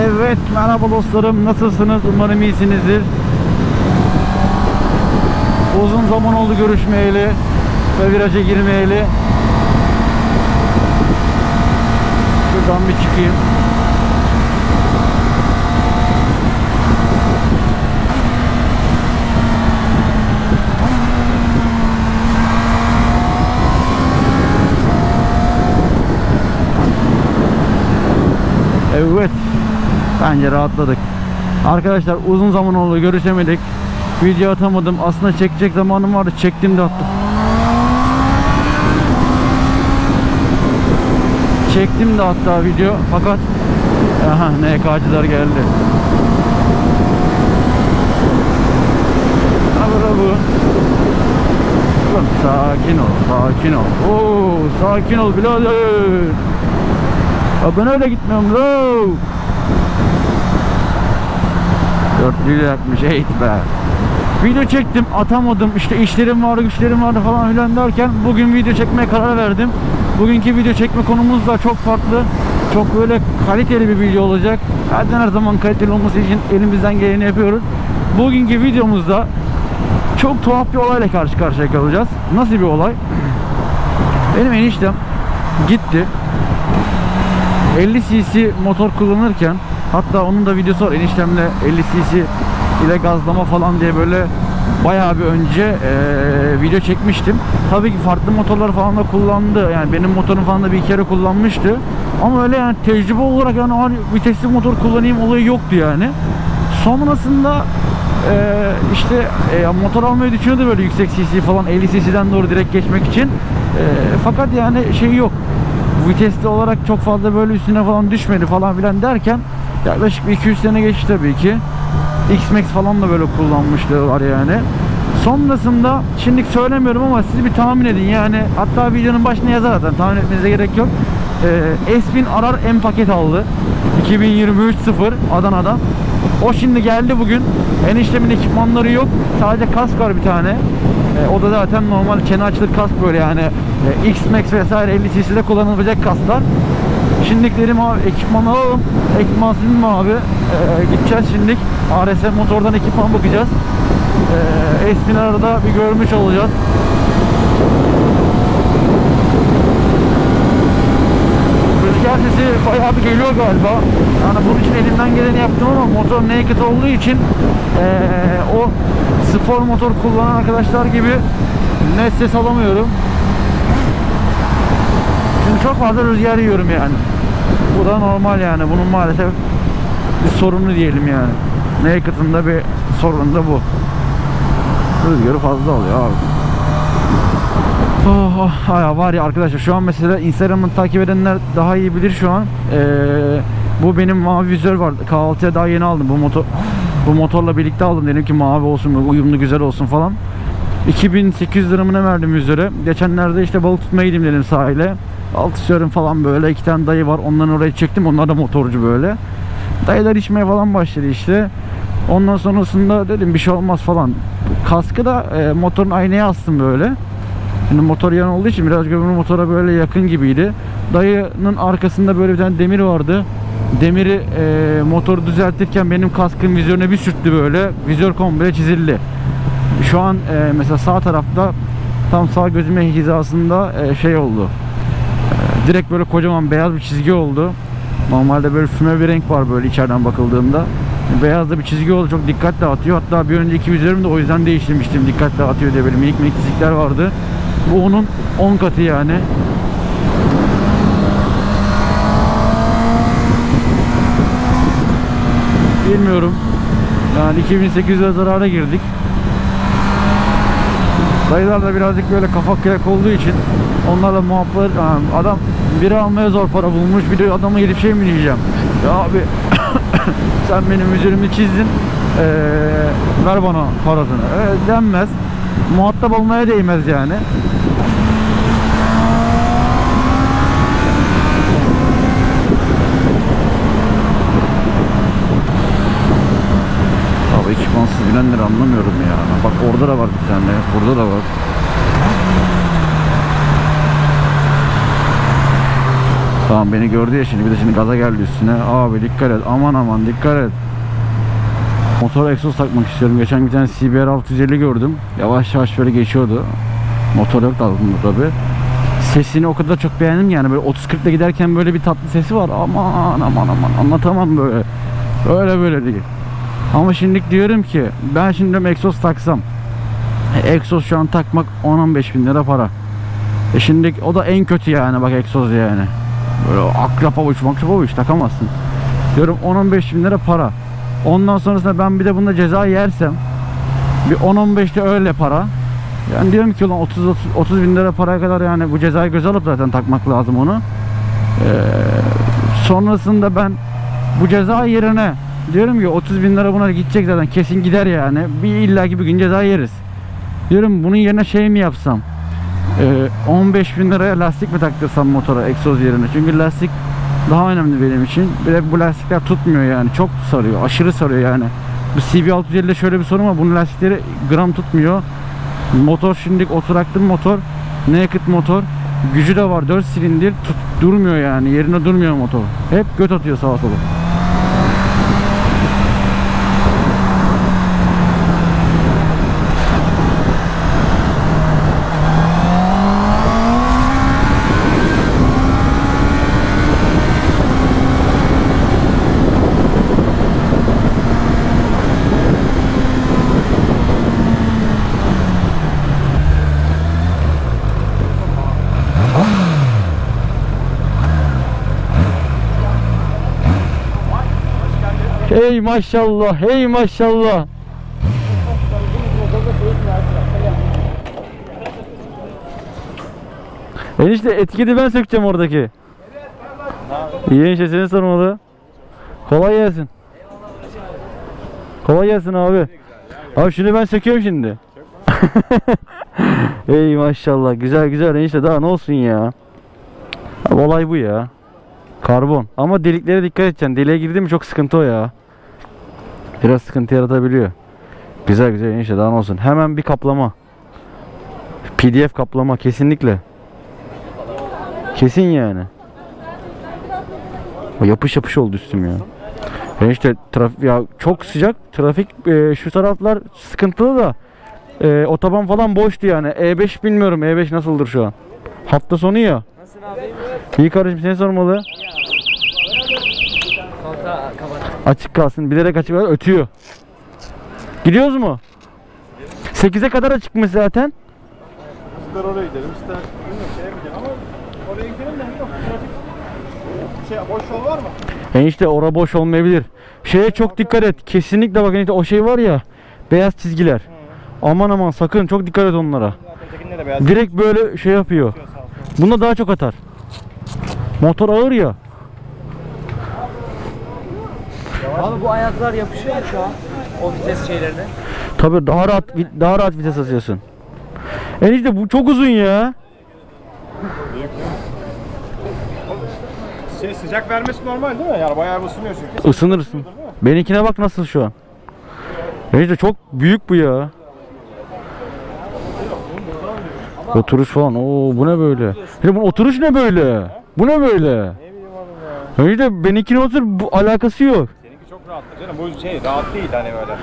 Evet merhaba dostlarım. Nasılsınız? Umarım iyisinizdir. Uzun zaman oldu görüşmeyeli ve viraja girmeyeli. Şuradan bir çıkayım. Evet. Bence rahatladık. Arkadaşlar uzun zaman oldu görüşemedik. Video atamadım. Aslında çekecek zamanım vardı. Çektim de attım. Çektim de hatta video fakat aha NK'cılar geldi. Abi bu. Sakin ol, sakin ol. Oo, sakin ol birader. Ya ben öyle gitmiyorum lo. Dörtlüyle yakmış eğit be. Video çektim atamadım işte işlerim vardı güçlerim vardı falan filan derken bugün video çekmeye karar verdim. Bugünkü video çekme konumuz da çok farklı. Çok böyle kaliteli bir video olacak. Zaten her zaman kaliteli olması için elimizden geleni yapıyoruz. Bugünkü videomuzda çok tuhaf bir olayla karşı karşıya kalacağız. Nasıl bir olay? Benim eniştem gitti 50 cc motor kullanırken hatta onun da videosu var eniştemle 50 cc ile gazlama falan diye böyle bayağı bir önce eee, video çekmiştim. Tabii ki farklı motorlar falan da kullandı. Yani benim motorum falan da bir kere kullanmıştı. Ama öyle yani tecrübe olarak yani "Aa, vitesli motor kullanayım olayı yoktu yani. Sonrasında eee, işte eee, motor almayı düşünüyordu böyle yüksek cc falan 50 cc'den doğru direkt geçmek için. Eee, fakat yani şey yok vitesli olarak çok fazla böyle üstüne falan düşmedi falan filan derken yaklaşık bir 200 sene geçti tabii ki. X-Max falan da böyle kullanmışlığı var yani. Sonrasında şimdi söylemiyorum ama siz bir tahmin edin yani hatta videonun başına yazar zaten tahmin etmenize gerek yok. Ee, Espin Arar M paket aldı. 2023 0 Adana'da. O şimdi geldi bugün. Eniştemin ekipmanları yok. Sadece kask var bir tane. E, o da zaten normal çene açılır kask böyle yani e, X-Max vesaire 50 cc'de kullanılabilecek kasklar. Şimdi dedim abi ekipman alalım. Ekipman mi abi? E, gideceğiz şimdi. ARS motordan ekipman bakacağız. E, Espin arada bir görmüş olacağız. Rüzgar sesi bayağı bir geliyor galiba. Yani bunun için elimden geleni yaptım ama motor naked olduğu için eee, o spor motor kullanan arkadaşlar gibi net ses alamıyorum. Şimdi çok fazla rüzgar yiyorum yani. Bu da normal yani. Bunun maalesef bir sorunu diyelim yani. Naked'ın da bir sorunu da bu. Rüzgarı fazla oluyor abi. Oh, oh, ay, var ya arkadaşlar şu an mesela Instagram'ı takip edenler daha iyi bilir şu an. Ee, bu benim mavi vizör var. K6'ya daha yeni aldım bu motor. Bu motorla birlikte aldım dedim ki mavi olsun, uyumlu güzel olsun falan. 2800 lira mı ne verdim vizöre. Geçenlerde işte balık tutmaya gideyim dedim sahile. Altı sörüm falan böyle iki tane dayı var. Onların oraya çektim. Onlar da motorcu böyle. Dayılar içmeye falan başladı işte. Ondan sonrasında dedim bir şey olmaz falan. Kaskı da e, motorun aynaya astım böyle. Şimdi motor yan olduğu için biraz gömülü motora böyle yakın gibiydi. Dayının arkasında böyle bir tane demir vardı. Demiri e, motoru düzeltirken benim kaskın vizörüne bir sürttü böyle. Vizör komple çizildi. Şu an e, mesela sağ tarafta tam sağ gözüme hizasında e, şey oldu. Direkt böyle kocaman beyaz bir çizgi oldu. Normalde böyle füme bir renk var böyle içeriden bakıldığında. Beyaz da bir çizgi oldu. Çok dikkat dağıtıyor. Hatta bir önceki vizörümü de o yüzden değiştirmiştim. Dikkat dağıtıyor diye böyle minik minik çizikler vardı. Bu onun 10 katı yani. Bilmiyorum. Yani 2800 lira zarara girdik. Dayılar da birazcık böyle kafa kıyak olduğu için onlarla muhabbet adam biri almaya zor para bulmuş bir de adama gidip şey mi diyeceğim ya abi sen benim üzerimi çizdin eee, ver bana parasını e, denmez muhatap olmaya değmez yani Abi ekipmansız bilenleri anlamıyorum ya. Bak orada da var bir tane, burada da var. Tamam beni gördü ya şimdi bir de şimdi gaza geldi üstüne. Abi dikkat et aman aman dikkat et. Motor egzoz takmak istiyorum. Geçen bir tane CBR 650 gördüm. Yavaş yavaş böyle geçiyordu. Motor yok da altında tabi. Sesini o kadar çok beğendim yani böyle 30 40 ile giderken böyle bir tatlı sesi var. Aman aman aman anlatamam böyle. Öyle böyle değil. Ama şimdi diyorum ki ben şimdi diyorum egzoz taksam. E, egzoz şu an takmak 10-15 bin lira para. E şimdi o da en kötü yani bak egzoz yani. Böyle akrap avuç makrap avuç takamazsın. Diyorum 10-15 bin lira para. Ondan sonrasında ben bir de bunda ceza yersem bir 10-15 de öyle para. Yani diyorum ki ulan 30, 30, 30 bin lira paraya kadar yani bu cezayı göze alıp zaten takmak lazım onu. Ee, sonrasında ben bu ceza yerine diyorum ki 30 bin lira buna gidecek zaten kesin gider yani. Bir illaki bir gün ceza yeriz. Diyorum bunun yerine şey mi yapsam? Ee, 15 bin liraya lastik mi taktırsam motora egzoz yerine? Çünkü lastik daha önemli benim için. Bir de bu lastikler tutmuyor yani. Çok sarıyor. Aşırı sarıyor yani. Bu CB650'de şöyle bir sorun var. Bunun lastikleri gram tutmuyor. Motor şimdi oturaklı motor. Naked motor. Gücü de var. 4 silindir. Tut, durmuyor yani. Yerine durmuyor motor. Hep göt atıyor sağa sola. Hey maşallah, hey maşallah. Enişte etiketi ben sökeceğim oradaki. İyi enişte seni sormalı. Kolay gelsin. Kolay gelsin abi. Abi şunu ben söküyorum şimdi. Ey maşallah güzel güzel enişte daha ne olsun ya. Abi olay bu ya. Karbon. Ama deliklere dikkat edeceksin. Deliğe girdi mi çok sıkıntı o ya. Biraz sıkıntı yaratabiliyor. Güzel güzel enişte daha ne olsun. Hemen bir kaplama. PDF kaplama kesinlikle. Kesin yani. O yapış yapış oldu üstüm ya. Enişte trafik ya çok sıcak. Trafik e, şu taraflar sıkıntılı da e, otoban falan boştu yani. E5 bilmiyorum. E5 nasıldır şu an? Hafta sonu ya. Nasılsın abi? İyi kardeşim seni sormalı. Kapat. Açık kalsın. Bilerek açık kalsın. Ötüyor. Gidiyoruz mu? 8'e kadar açıkmış zaten. İster oraya gidelim, ister bilmiyorum şeye mi gidelim ama oraya gidelim de yok trafik şey boş yol var mı? Enişte ora boş olmayabilir. Şeye çok dikkat et. Kesinlikle bakın işte o şey var ya. Beyaz çizgiler. Aman aman sakın çok dikkat et onlara. Ötekinde de beyaz Direkt böyle şey yapıyor. Bunda daha çok atar. Motor ağır ya. Abi bu ayaklar yapışıyor mu şu an? O vites şeylerine. Tabii daha rahat daha rahat vites atıyorsun. Enişte bu çok uzun ya. Şey sıcak vermesi normal değil mi? Yani bayağı ısınıyor çünkü. Isınırsın. Benimkine bak nasıl şu an. Enişte çok büyük bu ya. Oturuş falan. Oo bu ne böyle? Ya bu oturuş ne böyle? Bu ne böyle? Ne bileyim oğlum ya. Enişte benimkine otur bu alakası yok. Rahattır canım. Bu şey rahat değil hani böyle.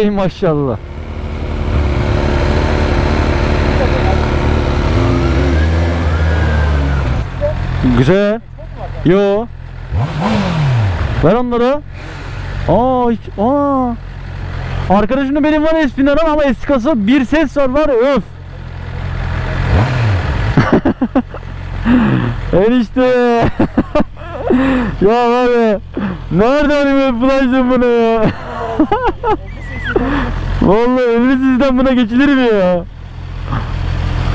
Ey maşallah. Güzel. Yo. Ver onları. Aa, hiç, aa. Arkadaşımda benim var Espinar'ın ama eski kasa bir ses var var öf. Enişte. ya var ya. Nereden bulaştın bunu ya? Vallahi ömrü sizden buna geçilir mi ya?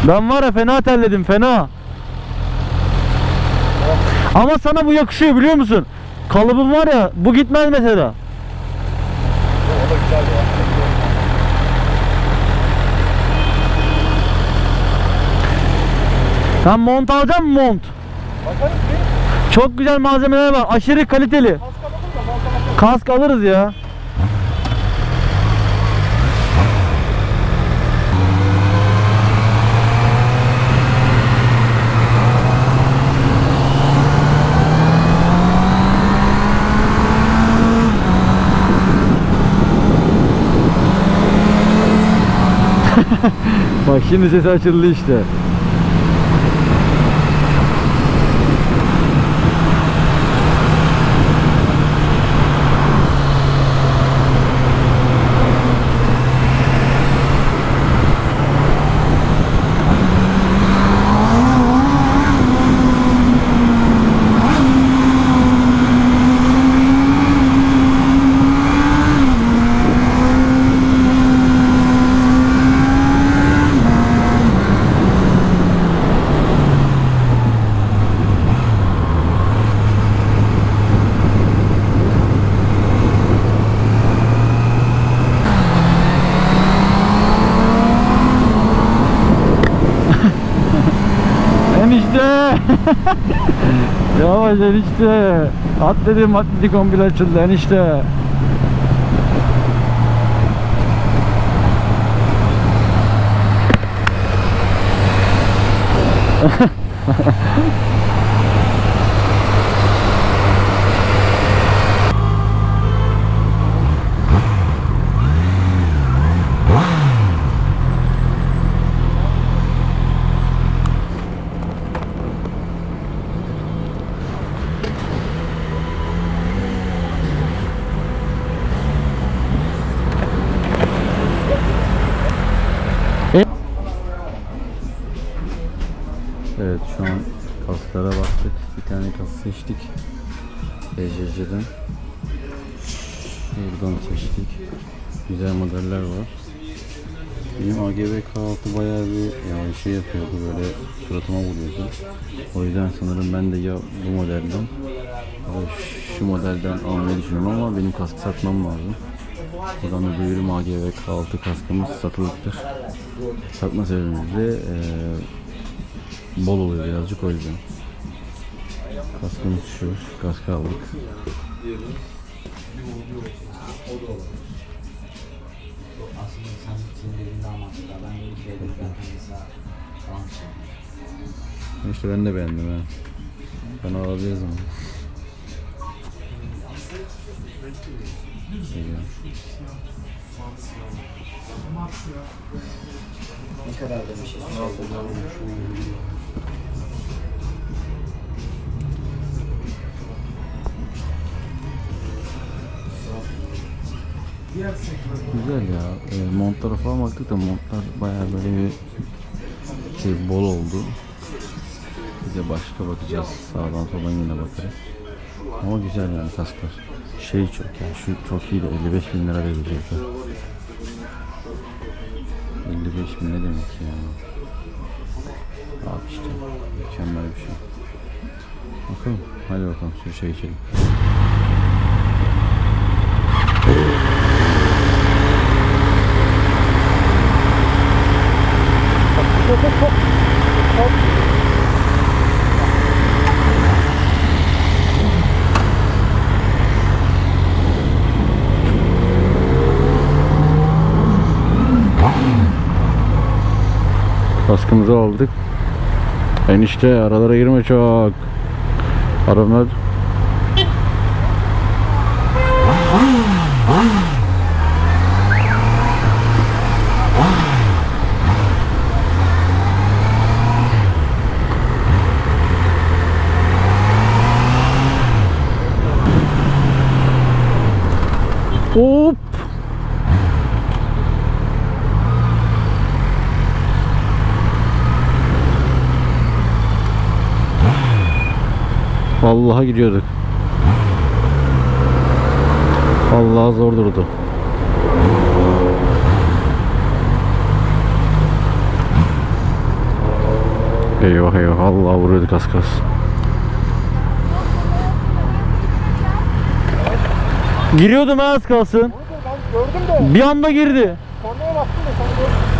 Ben var ya fena terledim fena. Ama sana bu yakışıyor biliyor musun? Kalıbın var ya bu gitmez mesela. Sen mont alacak mısın mont? Bakarız bir. Çok güzel malzemeler var. Aşırı kaliteli. Kask alırız ya. Bak şimdi ses açıldı işte. Yavaş enişte. At dedim atletik kombil açıldı enişte. Güzel modeller var. Benim AGV K6 bayağı bir yani şey yapıyordu böyle suratıma vuruyordu. O yüzden sanırım ben de ya bu modelden ya şu modelden almayı düşünüyorum ama benim kaskı satmam lazım. Buradan da duyurum AGV K6 kaskımız satılıktır. Satma sebebimiz eee bol oluyor birazcık o yüzden. Kaskımız şu, kaskı aldık. Aslında sen senin dediğin daha mantıklı. Ben de bir dedim zaten mesela falan şey. İşte ben de beğendim ha. Ben alabiliriz? İyi. Ne kadar demişim? Güzel ya. E, montlara falan baktık da montlar bayağı böyle bir şey bol oldu. Bize başka bakacağız. Sağdan soldan yine bakarız. Ama güzel yani kasklar. Şey çok yani şu çok iyi de 55 bin lira verecekler. 55 bin ne demek ya? Abi işte mükemmel bir şey. Bakalım. Hadi bakalım şu şey içelim. Kaskımızı aldık. Enişte aralara girme çok. Aralar Vallahi gidiyorduk. Vallahi zor durdu. Eyvah eyvah Allah vuruyorduk az kas. Giriyordum az kalsın. Gördüm de Bir anda girdi. kornaya bastım da sen gördün.